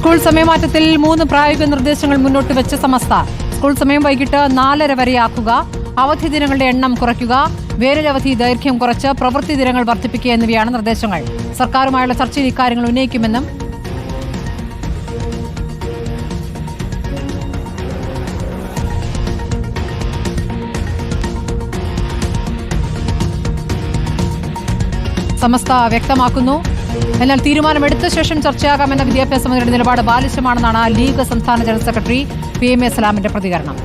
School സമയമാറ്റത്തിൽ മൂന്ന് പ്രായോഗിക നിർദ്ദേശങ്ങൾ മുന്നോട്ട് വെച്ച സമസ്ത. സ്കൂൾ സമയം വൈകിട്ട് നാലര വരെയാക്കുക അവധി ദിനങ്ങളുടെ എണ്ണം കുറയ്ക്കുക. വേനലവധി ദൈർഘ്യം കുറച്ച് പ്രവൃത്തി ദിനങ്ങൾ വർദ്ധിപ്പിക്കുക എന്നിവയാണ് നിർദ്ദേശങ്ങൾ. സർക്കാരുമായുള്ള ചർച്ചയിൽ ഇക്കാര്യങ്ങൾ ഉന്നയിക്കുമെന്നും സമസ്ത വ്യക്തമാക്കുന്നു. എന്നാൽ തീരുമാനമെടുത്ത ശേഷം ചർച്ചയാകാമെന്ന വിദ്യാഭ്യാസ മന്ത്രിയുടെ നിലപാട് ബാലിശമാണെന്നാണ് ലീഗ് സംസ്ഥാന general secretary P M A സലാമിന്റെ പ്രതികരണം.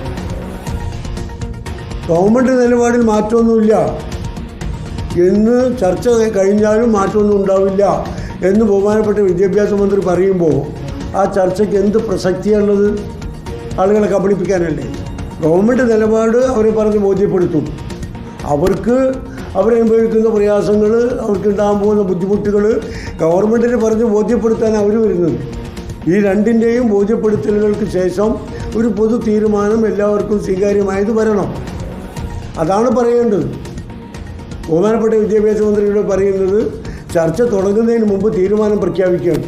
ഗവൺമെന്റ് നിലപാടിൽ മാറ്റമൊന്നുമില്ല. എന്ന് ചർച്ച കഴിഞ്ഞാലും മാറ്റമൊന്നും ഉണ്ടാവില്ല എന്ന് ബഹുമാനപ്പെട്ട വിദ്യാഭ്യാസ മന്ത്രി പറയുമ്പോൾ ആ ചർച്ചയ്ക്ക് എന്ത് പ്രസക്തിയാണുള്ളത് ആളുകളെ കബളിപ്പിക്കാനല്ലേ? ഗവൺമെന്റ് നിലപാട് അവരെ പറഞ്ഞ് ബോധ്യപ്പെടുത്തും. അവർക്ക് അവരനുഭവിക്കുന്ന പ്രയാസങ്ങൾ അവർക്ക് ഉണ്ടാകാൻ പോകുന്ന ബുദ്ധിമുട്ടുകൾ ഗവൺമെന്റിന് പറഞ്ഞ് ബോധ്യപ്പെടുത്താൻ അവർ വരുന്നത്. ഈ രണ്ടിന്റെയും ബോധ്യപ്പെടുത്തലുകൾക്ക് ശേഷം ഒരു പൊതു തീരുമാനം എല്ലാവർക്കും സ്വീകാര്യമായത് വരണം. അതാണ് പറയേണ്ടത്. ബഹുമാനപ്പെട്ട വിദ്യാഭ്യാസ മന്ത്രിയോട് പറയുന്നത് ചർച്ച തുടങ്ങുന്നതിന് മുമ്പ് തീരുമാനം പ്രഖ്യാപിക്കുകയാണ്.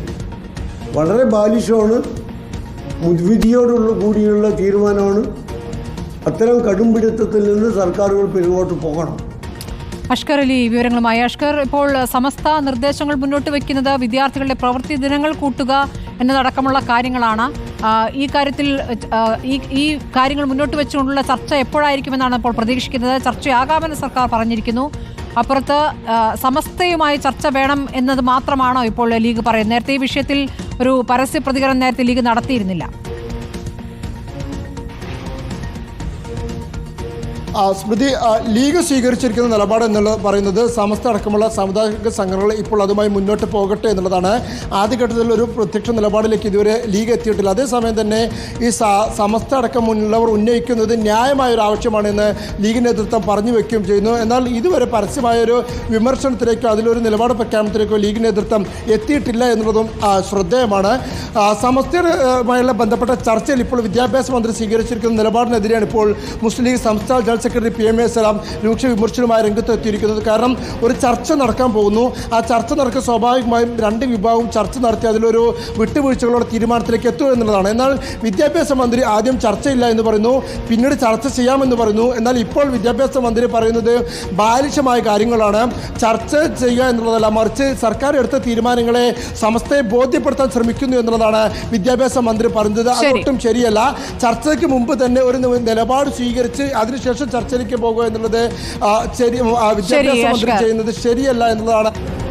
വളരെ ബാലിഷമാണ് മുൻവിധിയോടുള്ള കൂടിയുള്ള തീരുമാനമാണ്. അത്തരം കടുംപിടുത്തത്തിൽ നിന്ന് സർക്കാരുകൾ പിന്നോട്ട് പോകണം. അഷ്കർ അലി വിവരങ്ങളുമായി. അഷ്കർ ഇപ്പോൾ സമസ്ത നിർദ്ദേശങ്ങൾ മുന്നോട്ട് വെക്കുന്നത് വിദ്യാർത്ഥികളുടെ പ്രവൃത്തി ദിനങ്ങൾ കൂട്ടുക എന്നതടക്കമുള്ള കാര്യങ്ങളാണ്. ഈ കാര്യത്തിൽ ഈ കാര്യങ്ങൾ മുന്നോട്ട് വെച്ചുകൊണ്ടുള്ള ചർച്ച എപ്പോഴായിരിക്കുമെന്നാണ് ഇപ്പോൾ പ്രതീക്ഷിക്കുന്നത്. ചർച്ചയാകാമെന്ന് സർക്കാർ പറഞ്ഞിരിക്കുന്നു. അപ്പുറത്ത് സമസ്തയുമായി ചർച്ച വേണം എന്നത് മാത്രമാണോ ഇപ്പോൾ ലീഗ് പറയുന്നത്. നേരത്തെ ഈ വിഷയത്തിൽ ഒരു പരസ്യ പ്രതികരണം നേരത്തെ ലീഗ് നടത്തിയിരുന്നില്ല. സ്മൃതി ലീഗ് സ്വീകരിച്ചിരിക്കുന്ന നിലപാട് എന്നുള്ളത് പറയുന്നത് സമസ്ത അടക്കമുള്ള സാമുദായിക സംഘടനകൾ ഇപ്പോൾ അതുമായി മുന്നോട്ട് പോകട്ടെ എന്നുള്ളതാണ്. ആദ്യഘട്ടത്തിൽ ഒരു പ്രത്യക്ഷ നിലപാടിലേക്ക് ഇതുവരെ ലീഗ് എത്തിയിട്ടില്ല. അതേസമയം തന്നെ ഈ സമസ്ത അടക്കം മുന്നിലുള്ളവർ ഉന്നയിക്കുന്നത് ന്യായമായ ഒരു ആവശ്യമാണെന്ന് ലീഗ് നേതൃത്വം പറഞ്ഞു വെക്കുകയും ചെയ്യുന്നു. എന്നാൽ ഇതുവരെ പരസ്യമായൊരു വിമർശനത്തിലേക്കോ അതിലൊരു നിലപാട് പ്രഖ്യാപനത്തിലേക്കോ ലീഗ് നേതൃത്വം എത്തിയിട്ടില്ല എന്നുള്ളതും ശ്രദ്ധേയമാണ്. സമസ്തയുമായുള്ള ബന്ധപ്പെട്ട ചർച്ചയിൽ ഇപ്പോൾ വിദ്യാഭ്യാസ മന്ത്രി സ്വീകരിച്ചിരിക്കുന്ന നിലപാടിനെതിരെയാണ് ഇപ്പോൾ മുസ്ലിം ലീഗ് സംസ്ഥാന general secretary P M A Salam രൂക്ഷ വിമർശനവുമായി രംഗത്ത് എത്തിയിരിക്കുന്നത് കാരണം ഒരു ചർച്ച നടക്കാൻ പോകുന്നു. ആ ചർച്ച നടക്കുക സ്വാഭാവികമായും രണ്ട് വിഭാഗവും ചർച്ച നടത്തി അതിലൊരു വിട്ടുവീഴ്ചകളോടെ തീരുമാനത്തിലേക്ക് എത്തുക എന്നുള്ളതാണ്. എന്നാൽ വിദ്യാഭ്യാസ മന്ത്രി ആദ്യം ചർച്ചയില്ല എന്ന് പറയുന്നു പിന്നീട് ചർച്ച ചെയ്യാമെന്ന് പറയുന്നു. എന്നാൽ ഇപ്പോൾ വിദ്യാഭ്യാസ മന്ത്രി പറയുന്നത് ബാലിശമായ കാര്യങ്ങളാണ്. ചർച്ച ചെയ്യുക എന്നുള്ളതല്ല മറിച്ച് സർക്കാർ എടുത്ത തീരുമാനങ്ങളെ സമസ്തയെ ബോധ്യപ്പെടുത്താൻ ശ്രമിക്കുന്നു എന്നുള്ളതാണ് വിദ്യാഭ്യാസ മന്ത്രി പറഞ്ഞത്. അത് അതൊട്ടും ശരിയല്ല. ചർച്ചയ്ക്ക് മുമ്പ് തന്നെ ഒരു നിലപാട് സ്വീകരിച്ച് അതിനുശേഷം ചർച്ചയിലേക്ക് പോകുക എന്നുള്ളത് ശരി വിദ്യാഭ്യാസ മന്ത്രി ചെയ്യുന്നത് ശരിയല്ല എന്നുള്ളതാണ്